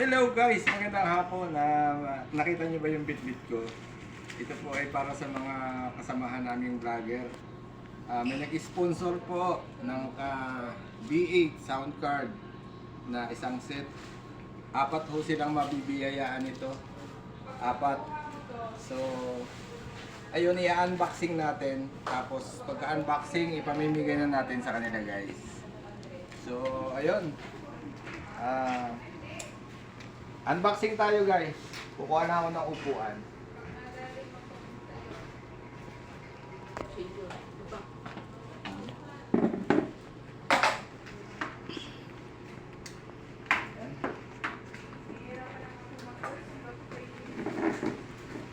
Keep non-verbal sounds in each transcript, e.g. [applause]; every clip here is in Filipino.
Hello guys, magandang hapon. Ah, nakita niyo ba yung bitbit ko? Ito po ay para sa mga kasamahan naming vlogger. Ah, may nag-sponsor po ng ah, B8 sound card na isang set. Apat ho silang mabibiyayaan ito. Apat. So, ayun, i-unboxing natin. Tapos, pagka-unboxing, ipamimigay na natin sa kanila guys. So, ayun. Ah, Unboxing tayo guys. Kukuha na ako ng upuan.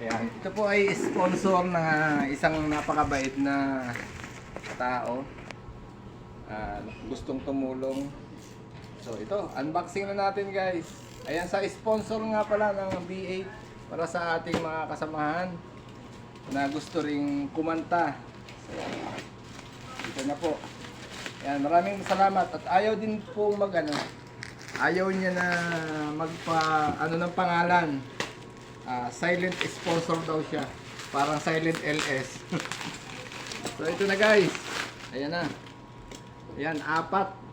Ayan. Ito po ay sponsor na isang napakabait na tao. Ah, gustong tumulong. So ito, unboxing na natin guys. Ayan sa sponsor nga pala ng B8 para sa ating mga kasamahan na gusto ring kumanta. So, ito na po. Ayan, maraming salamat at ayaw din po mag ano, ayaw niya na magpa ano ng pangalan. Ah, silent sponsor daw siya. Parang silent LS. [laughs] so ito na guys. Ayan na. Ayan, apat.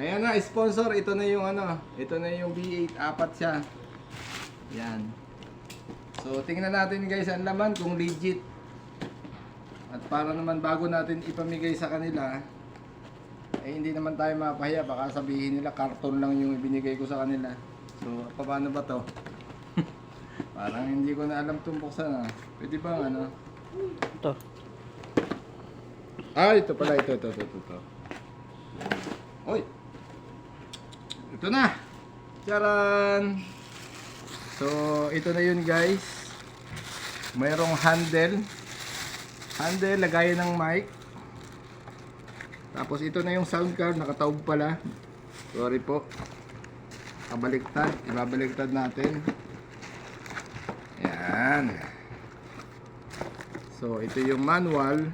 Ayan na, sponsor. Ito na yung ano. Ito na yung B8. Apat siya. Ayan. So, tingnan natin guys ang laman kung legit. At para naman bago natin ipamigay sa kanila, eh hindi naman tayo mapahiya. Baka sabihin nila karton lang yung ibinigay ko sa kanila. So, paano ba to? [laughs] Parang hindi ko na alam tumpok sana. Pwede ba ano? Ito. Ah, ito pala. Ito, ito, ito, ito. ito. Oy! Ito na! Charan! So, ito na yun guys. Mayroong handle. Handle, lagayan ng mic. Tapos ito na yung sound card, nakataob pala. Sorry po. Kabaliktad, ibabaliktad natin. Yan. So, ito yung manual.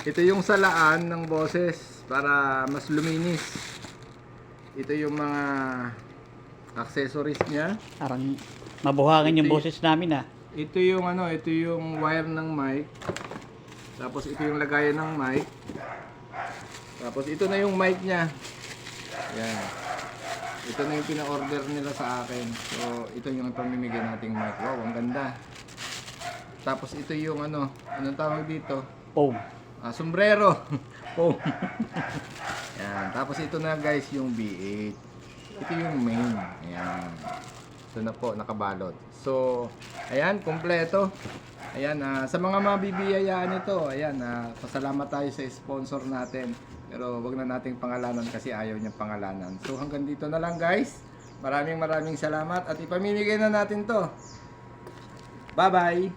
Ito yung salaan ng boses para mas luminis. Ito yung mga accessories niya. Parang mabuhangin yung Ito boses namin ah. Ito yung ano, ito yung wire ng mic. Tapos ito yung lagayan ng mic. Tapos ito na yung mic niya. Yan. Ito na yung pina-order nila sa akin. So, ito yung pamimigay nating mic. Wow, ang ganda. Tapos ito yung ano, anong tawag dito? Boom. Ah, sombrero. [laughs] oh. [laughs] Yan. Tapos ito na guys yung B8. Ito yung main. Ayan. Ito na po, nakabalot. So, ayan, kompleto. Ayan, ah, sa mga mabibiyayaan ito, ayan, ah, pasalamat tayo sa sponsor natin. Pero wag na nating pangalanan kasi ayaw niyang pangalanan. So, hanggang dito na lang guys. Maraming maraming salamat at ipamimigay na natin to. Bye-bye!